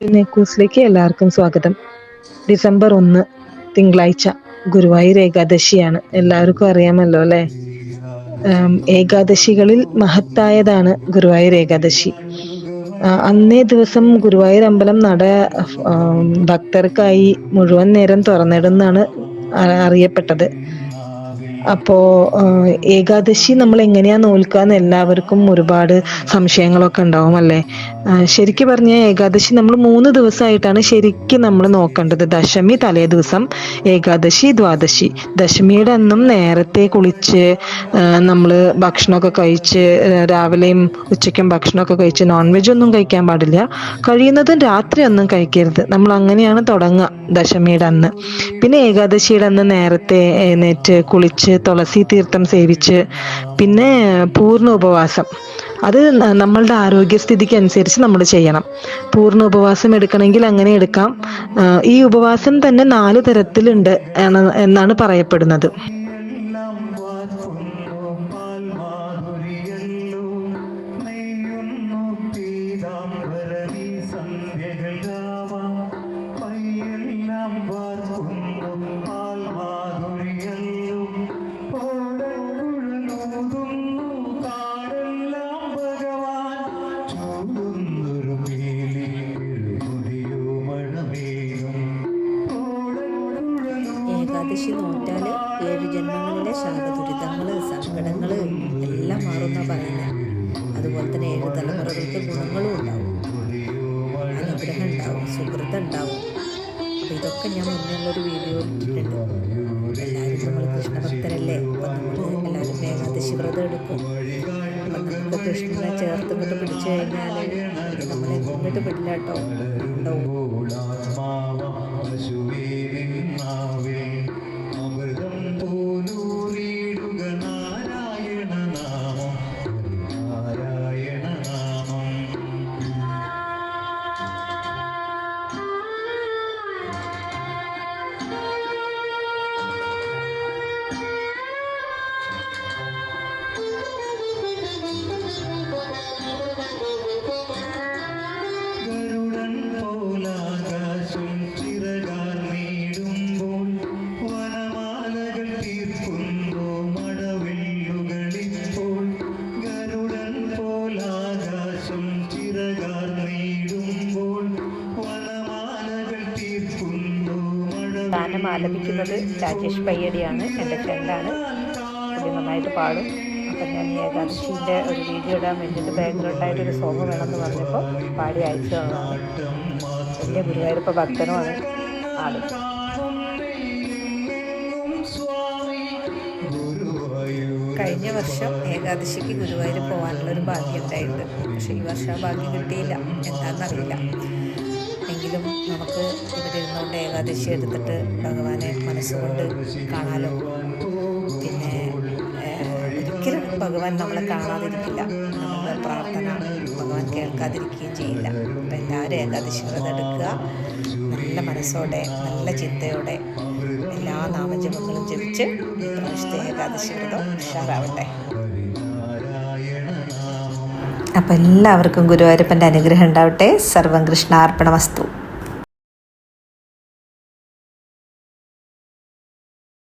നെക്കൂസിലേക്ക് എല്ലാവർക്കും സ്വാഗതം. ഡിസംബർ ഒന്ന് തിങ്കളാഴ്ച ഗുരുവായൂർ ഏകാദശിയാണ്. എല്ലാവർക്കും അറിയാമല്ലോ അല്ലെ? ഏകാദശികളിൽ മഹത്തായതാണ് ഗുരുവായൂർ ഏകാദശി. അന്നേ ദിവസം ഗുരുവായൂർ അമ്പലം നട ഭക്തർക്കായി മുഴുവൻ നേരം തുറന്നിടുന്നാണ് അറിയപ്പെട്ടത്. അപ്പോ ഏകാദശി നമ്മൾ എങ്ങനെയാ നോൽക്കാന്ന് എല്ലാവർക്കും ഒരുപാട് സംശയങ്ങളൊക്കെ ഉണ്ടാവും അല്ലേ? ശരിക്ക് പറഞ്ഞ ഏകാദശി നമ്മൾ മൂന്ന് ദിവസമായിട്ടാണ് ശരിക്കും നമ്മൾ നോക്കേണ്ടത്. ദശമി തലേ ദിവസം ഏകാദശി ദ്വാദശി. ദശമിയുടെ അന്നും നേരത്തെ കുളിച്ച് നമ്മൾ ഭക്ഷണമൊക്കെ കഴിച്ച് രാവിലെയും ഉച്ചയ്ക്കും ഭക്ഷണമൊക്കെ കഴിച്ച് നോൺ വെജ് ഒന്നും കഴിക്കാൻ പാടില്ല. കഴിയുന്നതും രാത്രി ഒന്നും കഴിക്കരുത്. നമ്മൾ അങ്ങനെയാണ് തുടങ്ങുക ദശമിയുടെ അന്ന്. പിന്നെ ഏകാദശിയുടെ അന്ന് നേരത്തെ എഴുന്നേറ്റ് കുളിച്ച് തുളസി തീർത്ഥം സേവിച്ച് പിന്നെ പൂർണ ഉപവാസം. അത് നമ്മളുടെ ആരോഗ്യസ്ഥിതിക്ക് അനുസരിച്ച് നമ്മൾ ചെയ്യണം. പൂർണ ഉപവാസം എടുക്കണമെങ്കിൽ അങ്ങനെ എടുക്കാം. ഈ ഉപവാസം തന്നെ നാല് തരത്തിലുണ്ട് എന്നാണ് പറയപ്പെടുന്നത്. ഏകാദശി നോറ്റാൽ ഏഴ് ജന്മങ്ങളിലെ ശാപദുരിതങ്ങൾ സങ്കടങ്ങൾ എല്ലാം മാറുന്ന പറയുന്നത് അതുപോലെ തന്നെ ഏഴ് തലമുറകൾക്ക് ഗുണങ്ങളും ഉണ്ടാവും. അനുഗ്രഹം ഉണ്ടാവും സുഹൃത്ത് ഉണ്ടാവും. അപ്പോൾ ഇതൊക്കെ ഞാൻ മുന്നുള്ളൊരു വീഡിയോ ഇട്ടിട്ടുണ്ട്. എല്ലാവരും നമ്മൾ കൃഷ്ണഭക്തരല്ലേ? അപ്പം എല്ലാവരും ഏകാദശി വ്രതം എടുക്കും. അപ്പം കൃഷ്ണനെ ചേർത്ത് ഇങ്ങോട്ട് പിടിച്ചു കഴിഞ്ഞാൽ നമ്മളെ ഇങ്ങോട്ട് വിടില്ല കേട്ടോ. ഉണ്ടാവും. ഗാനം ആലപിക്കുന്നത് രാജേഷ് പയ്യടിയാണ്. എന്റെ ഫ്രണ്ടാണ്. പുള്ളി നന്നായിട്ട് പാടും. അപ്പം ഞാൻ ഈ ഒരു വീഡിയോ ഇടാൻ വേണ്ടിയിട്ട് ബാക്ക്ഗ്രൗണ്ടായിട്ടൊരു സോങ് വേണമെന്ന് പറഞ്ഞപ്പോൾ പാടി അയച്ചു തന്നതാണ്. വലിയ ഗുരുവായൂരപ്പ ഭക്തനുമാണ്. ആൾ കഴിഞ്ഞ വർഷം ഏകാദശിക്ക് ഗുരുവായൂർ പോകാനുള്ള ഒരു ഭാഗ്യം ഉണ്ടായിരുന്നു പക്ഷേ ഈ വർഷം ഭാഗ്യം കിട്ടിയില്ല. എന്താണെന്നറിയില്ല. എങ്കിലും നമുക്ക് ഇവിടെ ഇരുന്നുകൊണ്ട് ഏകാദശി എടുത്തിട്ട് ഭഗവാനെ മനസ്സുകൊണ്ട് കാണാലോ. പിന്നെ ഒരിക്കലും ഭഗവാൻ നമ്മളെ കാണാതിരിക്കില്ല. നമ്മുടെ പ്രാർത്ഥന ഭഗവാൻ കേൾക്കാതിരിക്കുകയും ചെയ്യില്ല. അപ്പം എല്ലാവരും ഏകാദശി വ്രതം എടുക്കുക നല്ല മനസ്സോടെ നല്ല ചിന്തയോടെ എല്ലാ നാമജപങ്ങളും ജപിച്ച് പ്രാവശ്യത്തെ ഏകാദശി വ്രതം ഉഷാറാവട്ടെ. അപ്പം എല്ലാവർക്കും ഗുരുവായൂരപ്പന്റെ അനുഗ്രഹം ഉണ്ടാവട്ടെ. സർവം കൃഷ്ണാർപ്പണമസ്തു.